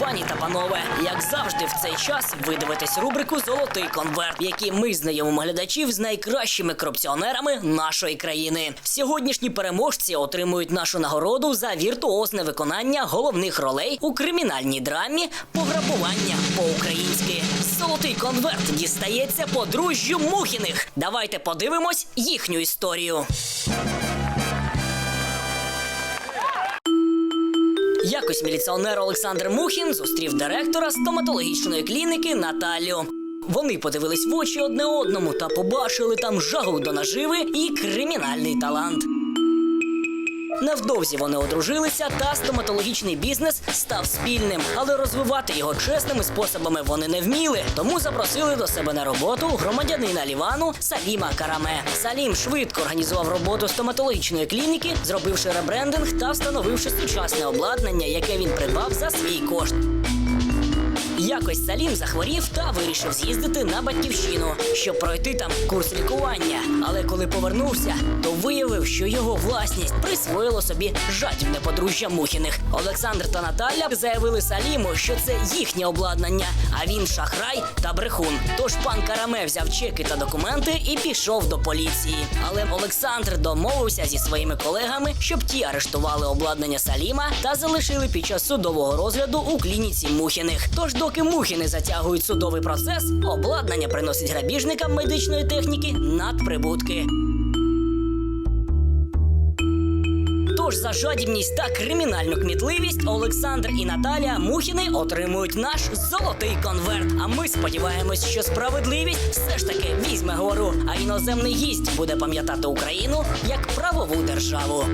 Пані та панове, як завжди, в цей час ви дивитесь рубрику Золотий конверт, в якій ми знайомимо глядачів з найкращими корупціонерами нашої країни. Сьогоднішні переможці отримують нашу нагороду за віртуозне виконання головних ролей у кримінальній драмі Пограбування по-українськи. Золотий конверт дістається подружжю Мухіних. Давайте подивимось їхню історію. Якось міліціонер Олександр Мухін зустрів директора стоматологічної клініки Наталю. Вони подивились в очі одне одному та побачили там жагу до наживи і кримінальний талант. Невдовзі вони одружилися, та стоматологічний бізнес став спільним, але розвивати його чесними способами вони не вміли. Тому запросили до себе на роботу громадянина Лівану Саліма Караме. Салім швидко організував роботу стоматологічної клініки, зробивши ребрендинг та встановивши сучасне обладнання, яке він придбав за свій кошт. Якось Салім захворів та вирішив з'їздити на батьківщину, щоб пройти там курс лікування. Але коли повернувся, то виявив, що його власність присвоїло собі жадібне подружжя Мухіних. Олександр та Наталя заявили Саліму, що це їхнє обладнання, а він шахрай та брехун. Тож пан Караме взяв чеки та документи і пішов до поліції. Але Олександр домовився зі своїми колегами, щоб ті арештували обладнання Саліма та залишили під час судового розгляду у клініці Мухіних. Тож, доки Мухіни затягують судовий процес, обладнання приносить грабіжникам медичної техніки надприбутки. Тож за жадібність та кримінальну кмітливість Олександр і Наталя Мухіни отримують наш золотий конверт. А ми сподіваємось, що справедливість все ж таки візьме гору, а іноземний гість буде пам'ятати Україну як правову державу.